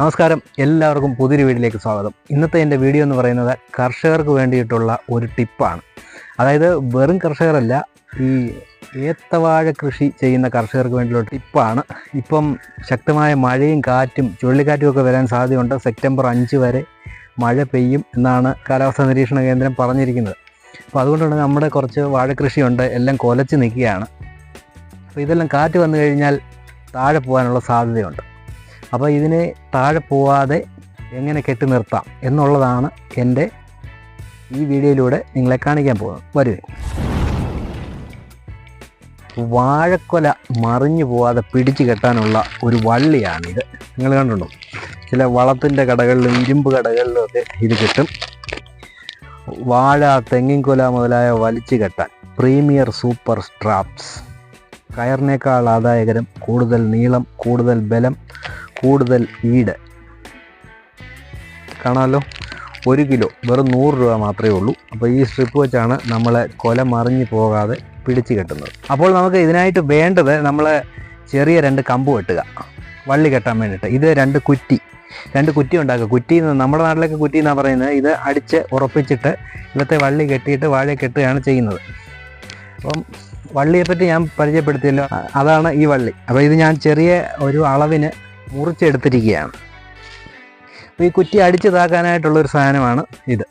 നമസ്കാരം. എല്ലാവർക്കും പുതിയൊരു വീഡിയോയിലേക്ക് സ്വാഗതം. ഇന്നത്തെ എന്റെ വീഡിയോ എന്ന് പറയുന്നത് കർഷകർക്ക് വേണ്ടിയിട്ടുള്ള ഒരു ടിപ്പാണ്. അതായത് വെറും കർഷകരല്ല ഈ ഏത്തവാഴ കൃഷി ചെയ്യുന്ന കർഷകർക്ക് വേണ്ടിയുള്ള ടിപ്പാണ്. ഇപ്പം ശക്തമായ മഴയും കാറ്റും ചുഴലിക്കാറ്റും ഒക്കെ വരാൻ സാധ്യതയുണ്ട്. സെപ്റ്റംബർ അഞ്ച് വരെ മഴ പെയ്യും എന്നാണ് കാലാവസ്ഥാ നിരീക്ഷണ കേന്ദ്രം പറഞ്ഞിരിക്കുന്നത്. അപ്പോൾ അതുകൊണ്ടാണ് നമ്മുടെ കുറച്ച് വാഴക്കൃഷിയുണ്ട് എല്ലാം കൊലച്ച് നിൽക്കുകയാണ്. അപ്പോൾ ഇതെല്ലാം കാറ്റ് വന്നു കഴിഞ്ഞാൽ താഴെ പോകാനുള്ള സാധ്യതയുണ്ട്. അപ്പോൾ ഇതിനെ താഴെ പോവാതെ എങ്ങനെ കെട്ടി നിർത്താം എന്നുള്ളതാണ് എന്റെ ഈ വീഡിയോയിലൂടെ നിങ്ങളെ കാണിക്കാൻ പോകുന്നത്. വരുവേ വാഴക്കൊല മറിഞ്ഞു പോവാതെ പിടിച്ചു കെട്ടാനുള്ള ഒരു വള്ളിയാണിത്. നിങ്ങൾ കണ്ടുണ്ടോ ചില വളത്തിന്റെ കടകളിലും ഇരുമ്പ് കടകളിലും ഒക്കെ ഇത് കിട്ടും. വാഴ തെങ്ങിൻകൊല മുതലായ വലിച്ചു കെട്ടാൻ പ്രീമിയർ സൂപ്പർ സ്ട്രാപ്സ്. കയറിനേക്കാൾ ആദായകരം കൂടുതൽ നീളം കൂടുതൽ ബലം കൂടുതൽ ഈട്. കാണാമല്ലോ ഒരു കിലോ വെറും നൂറ് രൂപ മാത്രമേ ഉള്ളൂ. അപ്പോൾ ഈ സ്ട്രിപ്പ് വെച്ചാണ് നമ്മളെ കൊല മറിഞ്ഞു പോകാതെ പിടിച്ചു കെട്ടുന്നത്. അപ്പോൾ നമുക്ക് ഇതിനായിട്ട് വേണ്ടത് നമ്മൾ ചെറിയ രണ്ട് കമ്പ് വെട്ടുക. വള്ളി കെട്ടാൻ വേണ്ടിയിട്ട്. ഇത് രണ്ട് കുറ്റി. രണ്ട് കുറ്റി ഉണ്ടാക്കുക. കുറ്റി നമ്മുടെ നാട്ടിലൊക്കെ കുറ്റി എന്നാണ് പറയുന്നത്? ഇത് അടിച്ച് ഉറപ്പിച്ചിട്ട് ഇവിടുത്തെ വള്ളി കെട്ടിയിട്ട് വാഴ കെട്ടുകയാണ് ചെയ്യുന്നത്. അപ്പം വള്ളിയെപ്പറ്റി ഞാൻ പരിചയപ്പെടുത്തിയല്ലോ. അതാണ് ഈ വള്ളി. അപ്പോൾ ഇത് ഞാൻ ചെറിയ ഒരു അളവിന് മുറിച്ചെടുത്തിരിക്കുകയാണ്. അപ്പോൾ ഈ കുറ്റി അടിച്ച് താക്കാനായിട്ടുള്ളൊരു സാധനമാണ് ഇത്.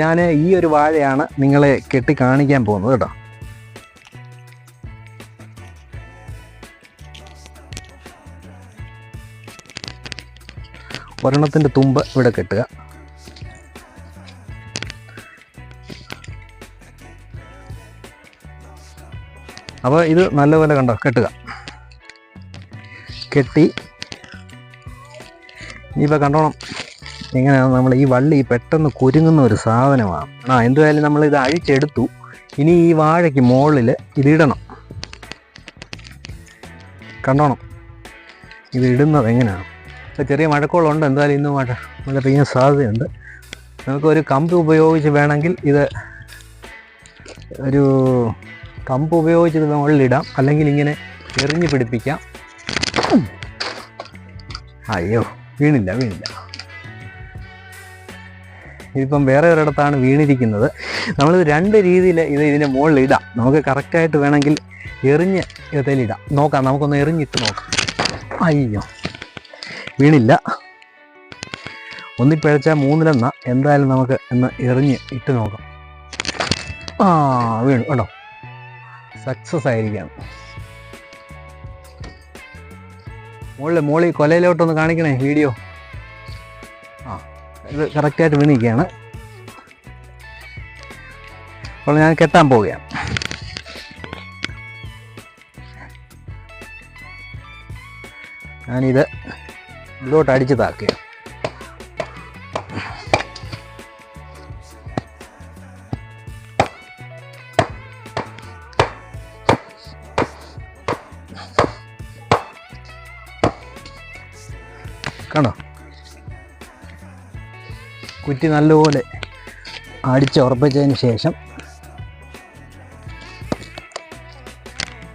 ഞാൻ ഈ ഒരു വാഴയാണ് നിങ്ങളെ കെട്ടി കാണിക്കാൻ പോകുന്നത് കേട്ടോ. ഒരെണ്ണത്തിന്റെ തുമ്പ് ഇവിടെ കെട്ടുക. അപ്പോൾ ഇത് നല്ലപോലെ കണ്ടോ? കെട്ടുക. കെട്ടി. ഇനിയിപ്പോൾ കണ്ടോണം. എങ്ങനെയാണ് നമ്മൾ ഈ വള്ളി പെട്ടെന്ന് കുരുങ്ങുന്ന ഒരു സാധനമാണ്. ആ എന്തായാലും നമ്മൾ ഇത് അഴിച്ചെടുത്തു. ഇനി ഈ വാഴയ്ക്ക് മുകളിൽ ഇതിടണം കണ്ടോണം. ഇത് ഇടുന്നത് എങ്ങനെയാണ്? ഇപ്പോൾ ചെറിയ മഴക്കോളുണ്ട്. എന്തായാലും ഇന്ന് മഴ മഴ പെയ്യാൻ സാധ്യതയുണ്ട്. നമുക്കൊരു കമ്പ് ഉപയോഗിച്ച് വേണമെങ്കിൽ ഇത് ഒരു കമ്പ് ഉപയോഗിച്ച് ഇത് മുകളിലിടാം അല്ലെങ്കിൽ ഇങ്ങനെ എറിഞ്ഞ് പിടിപ്പിക്കാം. അയ്യോ വീണില്ല വീണില്ല. ഇതിപ്പം വേറെ ഒരിടത്താണ് വീണിരിക്കുന്നത്. നമ്മളിത് രണ്ട് രീതിയിൽ ഇത് ഇതിന്റെ മുകളിൽ ഇടാം. നമുക്ക് കറക്റ്റായിട്ട് വേണമെങ്കിൽ എറിഞ്ഞ് ഇതിലിടാം നോക്കാം നമുക്കൊന്ന് എറിഞ്ഞിട്ട് നോക്കാം. അയ്യോ വീണില്ല. ഒന്നിപ്പഴച്ച മൂന്നിലെന്ന. എന്തായാലും നമുക്ക് എന്ന് എറിഞ്ഞ് ഇട്ട് നോക്കാം. ആ വീണു കേട്ടോ സക്സസ് ആയിരിക്കാം മുകളിൽ മോളിൽ കൊലയിലോട്ടൊന്ന് കാണിക്കണേ വീഡിയോ ആ ഇത് കറക്റ്റായിട്ട് വീണിരിക്കുകയാണ്. അപ്പോൾ ഞാൻ കെട്ടാൻ പോവുകയാണ്. ഞാനിത് ഇതിലോട്ട് അടിച്ചു താക്കുക കുറ്റി നല്ലപോലെ അടിച്ചുറപ്പിച്ചതിന് ശേഷം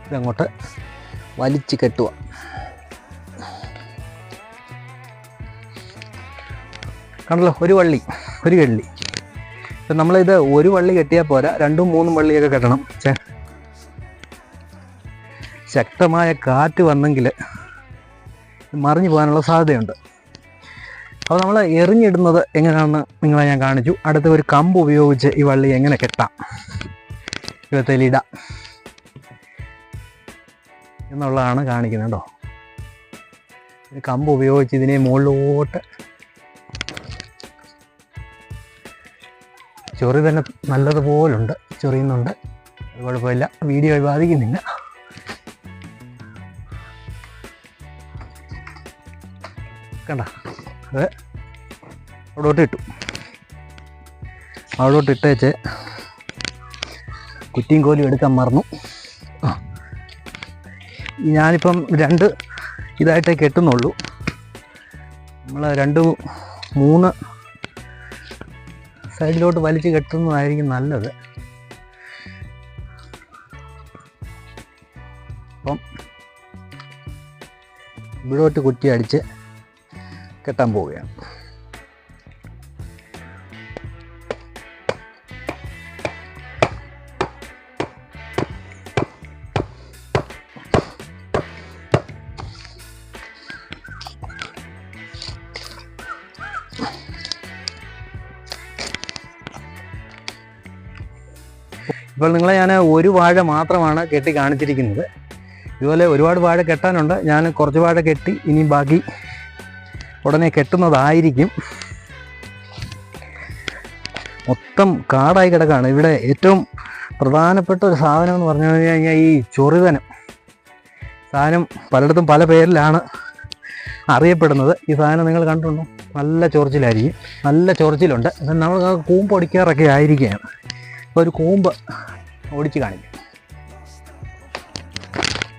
ഇതങ്ങോട്ട് വലിച്ച് കെട്ടുക. കണ്ടല്ലോ ഒരു വള്ളി ഒരു കള്ളി. ഇപ്പം നമ്മളിത് ഒരു വള്ളി കെട്ടിയാൽ പോരാ രണ്ടും മൂന്നും വള്ളിയൊക്കെ കെട്ടണം. ശക്തമായ കാറ്റ് വന്നെങ്കിൽ മറിഞ്ഞു പോകാനുള്ള സാധ്യതയുണ്ട്. അപ്പോൾ നമ്മൾ എറിഞ്ഞിടുന്നത് എങ്ങനെയാണെന്ന് നിങ്ങളെ ഞാൻ കാണിച്ചു. അടുത്ത ഒരു കമ്പ് ഉപയോഗിച്ച് ഈ വള്ളി എങ്ങനെ കെട്ടാം. ഇവത്തേലിടാം എന്നുള്ളതാണ് കാണിക്കുന്നത് കേട്ടോ. ഒരു കമ്പ് ഉപയോഗിച്ച് ഇതിനെ മുകളിലോട്ട് ചൊറി തന്നെ നല്ലതുപോലുണ്ട്. ചൊറിയുന്നുണ്ട്. അത് കുഴപ്പമില്ല. വീഡിയോ ബാധിക്കുന്നില്ല കണ്ട? അത് അവിടോട്ട് ഇട്ടു. അവിടോട്ട് ഇട്ടേച്ച് കുറ്റിയും കോലും എടുക്കാൻ മറന്നു. ഞാനിപ്പം രണ്ട് ഇതായിട്ടേ കെട്ടുന്നുള്ളൂ. നമ്മൾ രണ്ട് മൂന്ന് സൈഡിലോട്ട് വലിച്ച് കെട്ടുന്നതായിരിക്കും നല്ലത്. അപ്പം ഇവിടോട്ട് കുറ്റി അടിച്ച് കെട്ടാൻ പോവുകയാണ്. ഇപ്പോൾ നിങ്ങളെ ഞാൻ ഒരു വാഴ മാത്രമാണ് കെട്ടി കാണിച്ചിരിക്കുന്നത്. ഇതുപോലെ ഒരുപാട് വാഴ കെട്ടാനുണ്ട്. ഞാൻ കുറച്ച് വാഴ കെട്ടി ഇനി ബാക്കി ഉടനെ കെട്ടുന്നതായിരിക്കും. മൊത്തം കാടായി കിടക്കാണ്. ഇവിടെ ഏറ്റവും പ്രധാനപ്പെട്ട ഒരു സാധനം എന്ന് പറഞ്ഞു കഴിഞ്ഞാൽ ഈ ചൊറിവനം. സാധനം പലയിടത്തും പല പേരിലാണ് അറിയപ്പെടുന്നത്. ഈ സാധനം നിങ്ങൾ കണ്ടിട്ടുണ്ടോ? നല്ല ചൊറിച്ചിലായിരിക്കും. നല്ല ചൊറിച്ചിലുണ്ട്. നമ്മൾ കൂമ്പ് ഒടിക്കാറൊക്കെ ആയിരിക്കുകയാണ്. അപ്പോൾ ഒരു കൂമ്പ് ഓടിച്ച് കാണിക്കും.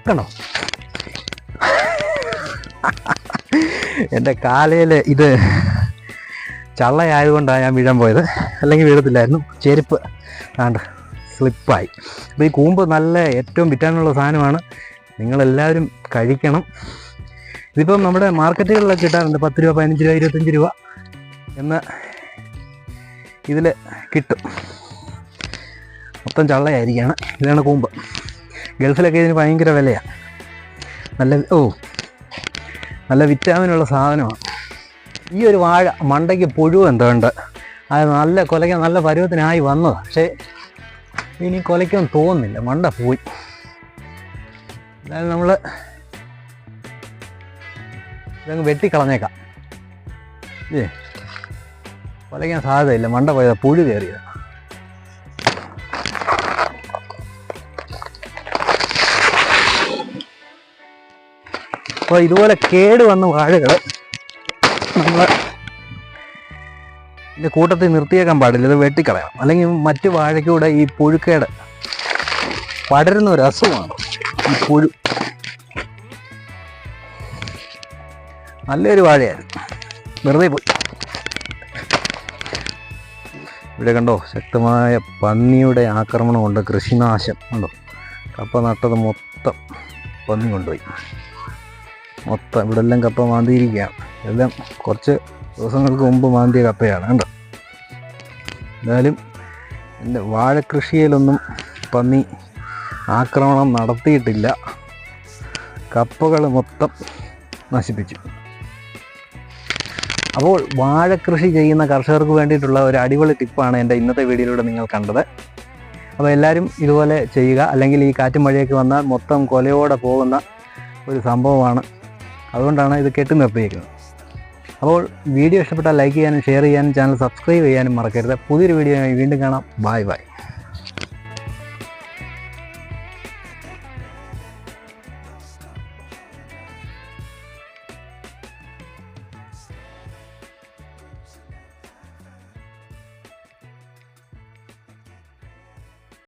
കണ്ടോ? എന്റെ കാലയിൽ ഇത് ചള്ളയായതുകൊണ്ടാണ് ഞാൻ വീഴാൻ പോയത്. അല്ലെങ്കിൽ വീഴത്തില്ലായിരുന്നു. ചെരുപ്പ് ആണ്ട് സ്ലിപ്പായി അപ്പോൾ ഈ കൂമ്പ് നല്ല ഏറ്റവും വിറ്റാനുള്ള സാധനമാണ്. നിങ്ങളെല്ലാവരും കഴിക്കണം. ഇതിപ്പം നമ്മുടെ മാർക്കറ്റുകളിലൊക്കെ കിട്ടാറുണ്ട് പത്ത് രൂപ പതിനഞ്ച് രൂപ ഇരുപത്തഞ്ച് രൂപ എന്ന് ഇതിൽ കിട്ടും. മൊത്തം ചള്ളയായിരിക്കുകയാണ്. ഇതാണ് കൂമ്പ്. ഗൾഫിലൊക്കെ ഇതിന് ഭയങ്കര വിലയാണ് നല്ല ഓ നല്ല വിറ്റാമിനുള്ള സാധനമാണ്. ഈ ഒരു വാഴ മണ്ടയ്ക്ക് പുഴു എന്തുണ്ട് അത് നല്ല കൊലയ്ക്കാൻ നല്ല പരുവത്തിനായി വന്നതാണ് പക്ഷേ ഇനി കൊലയ്ക്കൊന്നും തോന്നുന്നില്ല. മണ്ട പോയി. എന്തായാലും നമ്മൾ ഇതങ്ങ് വെട്ടിക്കളഞ്ഞേക്കാം. ഏ കൊലയ്ക്കാൻ സാധ്യതയില്ല. മണ്ട പോയതാണ് പുഴു കയറിയത്. അപ്പോൾ ഇതുപോലെ കേട് വന്ന വാഴകൾ നമ്മൾ ഇതിന്റെ കൂട്ടത്തിൽ നിർത്തിയേക്കാൻ പാടില്ല. ഇത് വെട്ടിക്കളയാം അല്ലെങ്കിൽ മറ്റു വാഴയ്ക്കൂടെ ഈ പുഴുക്കേട് പടരുന്ന ഒരു അസുഖമാണ്. ഈ പുഴു നല്ലൊരു വാഴയായിരുന്നു. വെറുതെ പോയി. ഇവിടെ കണ്ടോ? ശക്തമായ പന്നിയുടെ ആക്രമണം കൊണ്ട് കൃഷിനാശം. കണ്ടോ? കപ്പ നട്ടത് മൊത്തം പന്നി കൊണ്ടുപോയി. മൊത്തം ഇവിടെ എല്ലാം കപ്പ മാന്തിയിരിക്കുകയാണ്. എല്ലാം കുറച്ച് ദിവസങ്ങൾക്ക് മുമ്പ് മാന്തിയ കപ്പയാണ് കണ്ടോ? എന്തായാലും എന്റെ വാഴക്കൃഷിയിലൊന്നും പന്നി ആക്രമണം നടത്തിയിട്ടില്ല. കപ്പകൾ മൊത്തം നശിപ്പിച്ചു. അപ്പോൾ വാഴക്കൃഷി ചെയ്യുന്ന കർഷകർക്ക് വേണ്ടിയിട്ടുള്ള ഒരു അടിപൊളി ടിപ്പാണ് എന്റെ ഇന്നത്തെ വീഡിയോയിലൂടെ നിങ്ങൾ കണ്ടത്. അപ്പോൾ എല്ലാവരും ഇതുപോലെ ചെയ്യുക. അല്ലെങ്കിൽ ഈ കാറ്റും മഴയൊക്കെ വന്നാൽ മൊത്തം കൊലയോടെ പോകുന്ന ഒരു സംഭവമാണ് അതുകൊണ്ടാണ് ഇത് കെട്ടി നിർത്തിയിരിക്കുന്നത് അപ്പോൾ വീഡിയോ ഇഷ്ടപ്പെട്ടാൽ ലൈക്ക് ചെയ്യാനും ഷെയർ ചെയ്യാനും ചാനൽ സബ്സ്ക്രൈബ് ചെയ്യാനും മറക്കരുത്. പുതിയൊരു വീഡിയോ വീണ്ടും കാണാം. Bye bye